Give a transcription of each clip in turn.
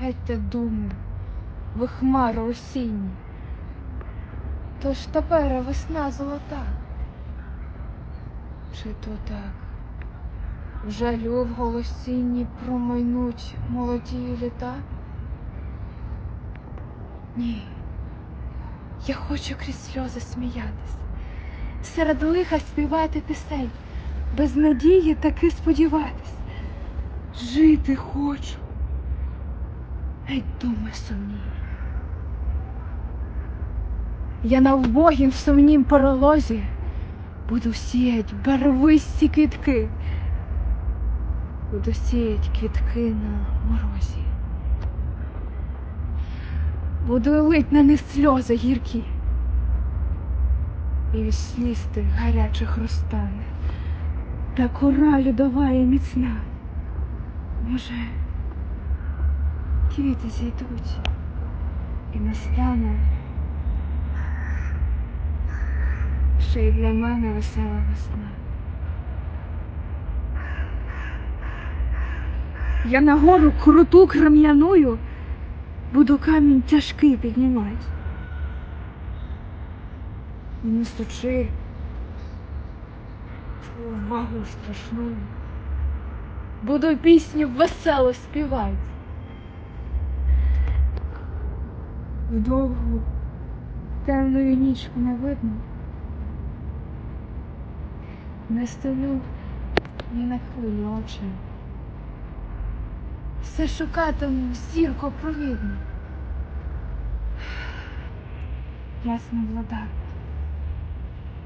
гетьте думу, ви хмари осінні. Тож тепер весна золота. Чи то так? В жалю в голосінні промайнуть молоді літа? Ні, я хочу крізь сльози сміятись, серед лиха співати пісень, без надії таки сподіватись. Жити хочу, геть думи сумні. Я на вбогім сумнім перелозі буду сіять барвисті квітки, буду сіять квітки на морозі. Буду лить на них сльози гіркі. І від сліз тих гарячих розтане. Та кора льодова і міцна. Може, квіти зійдуть і настане ще й для мене весела весна. Я на гору круту крем'яною буду камінь тяжкий піднімати. І несучи цю вагу страшну, буду пісню весело співати. В довгу темною нічку не видно. Не стелю ні на хвилю очі. Все шукатиму зірко провідну. Ясна вода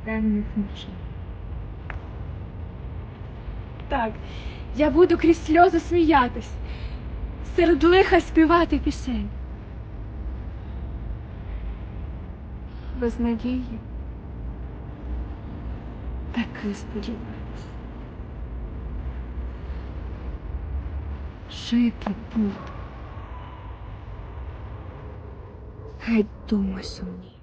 темних ночей. Так, я буду крізь сльози сміятись, серед лиха співати пісень. Без надії таки сподіваюсь. Жити буду. хай думай сумні.